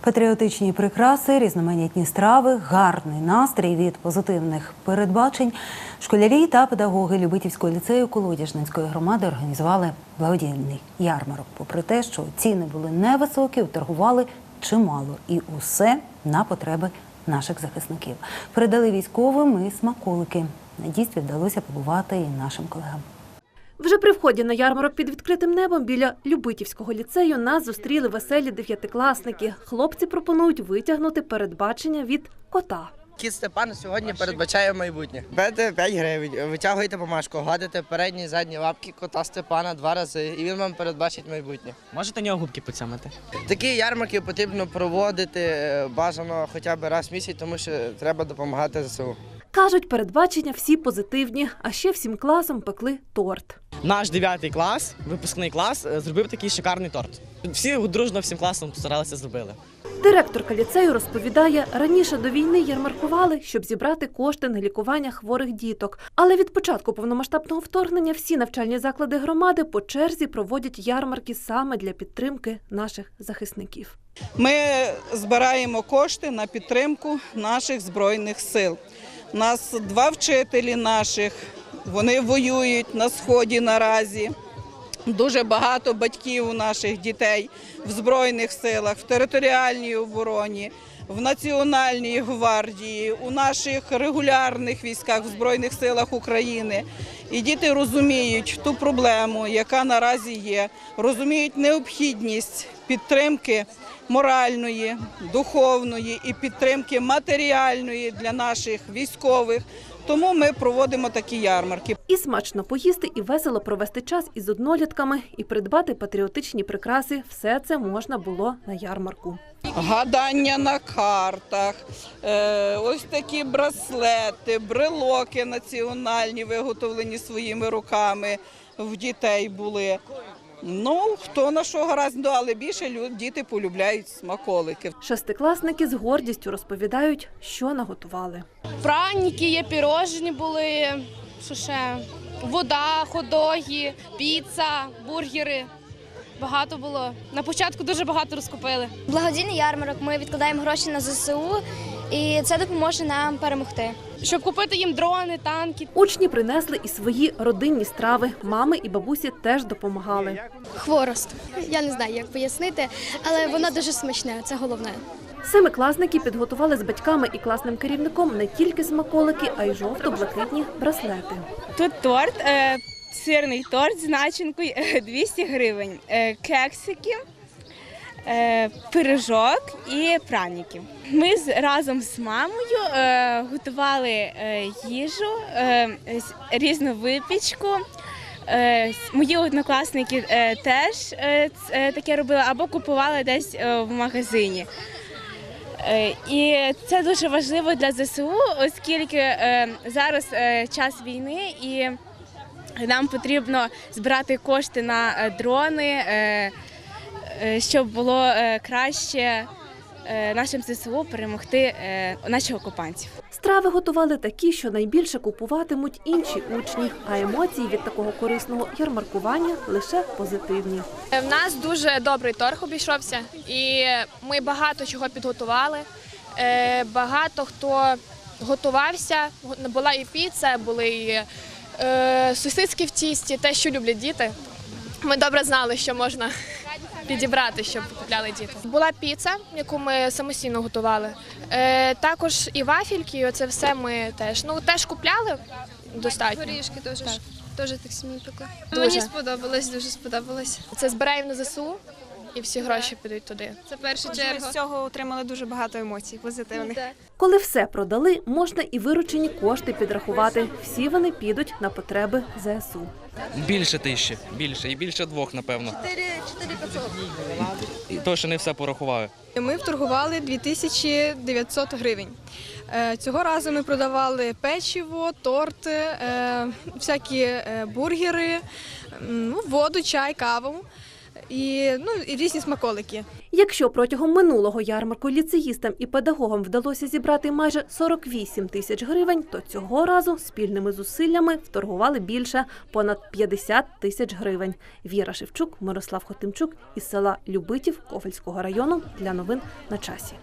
Патріотичні прикраси, різноманітні страви, гарний настрій від позитивних передбачень. Школярі та педагоги Любитівського ліцею Колодяжницької громади організували благодійний ярмарок. Попри те, що ціни були невисокі, торгували чимало і усе на потреби наших захисників. Передали військовим і смаколики. На дійстві вдалося побувати і нашим колегам. Вже при вході на ярмарок під відкритим небом біля Любитівського ліцею нас зустріли веселі дев'ятикласники. Хлопці пропонують витягнути передбачення від кота. Кіт Степан сьогодні передбачає майбутнє. Берете 5 гривень, витягуєте бумажку, гладите передні і задні лапки кота Степана два рази, і він вам передбачить майбутнє. Можете нього губки поцямити? Такі ярмарки потрібно проводити е, бажано хоча б раз в місяць, тому що треба допомагати ЗСУ. Кажуть, передбачення всі позитивні, а ще всім класом пекли торт. Наш 9 клас, випускний клас, е, зробив такий шикарний торт. Всі дружно всім класом старалися зробили. Директорка ліцею розповідає, раніше до війни ярмаркували, щоб зібрати кошти на лікування хворих діток. Але від початку повномасштабного вторгнення всі навчальні заклади громади по черзі проводять ярмарки саме для підтримки наших захисників. Ми збираємо кошти на підтримку наших збройних сил. У нас два вчителі наших, вони воюють на сході наразі. Дуже багато батьків у наших дітей в збройних силах, в територіальній обороні, в Національній гвардії, у наших регулярних військах в Збройних силах України. І діти розуміють ту проблему, яка наразі є, розуміють необхідність підтримки моральної, духовної і підтримки матеріальної для наших військових. Тому ми проводимо такі ярмарки. І смачно поїсти, і весело провести час із однолітками, і придбати патріотичні прикраси. Все це можна було на ярмарку. Гадання на картах, е, ось такі браслети, брелоки національні, виготовлені своїми руками в дітей були. Ну, хто на що гаразд, ну, але більше діти полюбляють смаколики. Шестикласники з гордістю розповідають, що наготували. Праніки є, пірожні були, що ще? Вода, ходоги, піца, бургери. Багато було. На початку дуже багато розкупили. Благодійний ярмарок. Ми відкладаємо гроші на ЗСУ, і це допоможе нам перемогти. Щоб купити їм дрони, танки. Учні принесли і свої родинні страви. Мами і бабусі теж допомагали. Хворост. Я не знаю, як пояснити, але воно дуже смачне. Це головне. Семикласники підготували з батьками і класним керівником не тільки смаколики, а й жовто-блакитні браслети. Тут торт, е, сирний торт з начинкою е, 200 гривень, е, кексики, е, пиріжок і праніки. Ми разом з мамою е, готували е, їжу, різну випічку. Мої однокласники теж таке робили або купували десь в магазині. І це дуже важливо для ЗСУ, оскільки зараз час війни і нам потрібно збирати кошти на дрони, щоб було е, краще е, нашим ЗСУ перемогти е, наших окупантів. Страви готували такі, що найбільше купуватимуть інші учні, а емоції від такого корисного ярмаркування лише позитивні. В нас дуже добрий торг обійшовся, і ми багато чого підготували. Е, Багато хто готувався. Була і піца, були і е, сосиски в тісті, те, що люблять діти. Ми добре знали, що можна підібрати, щоб купляли діти. Була піца, яку ми самостійно готували. Е, Також і вафельки, і оце все ми теж ну теж купляли достатньо. Горішки теж Так. теж так самі пекли. Мені сподобалось, дуже сподобалось. Це збираємо на ЗСУ, і всі гроші підуть туди. Це перша Ми черга. з цього отримали дуже багато емоцій позитивних. Коли все продали, можна і виручені кошти підрахувати. Всі вони підуть на потреби ЗСУ. Більше тисячі, більше і більше двох, напевно. 4 І то, що не все порахували. Ми вторгували 2900 гривень. Е, Цього разу ми продавали печиво, торти, е, всякі е, бургери, ну, воду, чай, каву. І, ну, і різні смаколики. Якщо протягом минулого ярмарку ліцеїстам і педагогам вдалося зібрати майже 48 тисяч гривень, то цього разу спільними зусиллями вторгували більше понад 50 тисяч гривень. Віра Шевчук, Мирослав Хотимчук із села Любитів Ковальського району для новин на часі.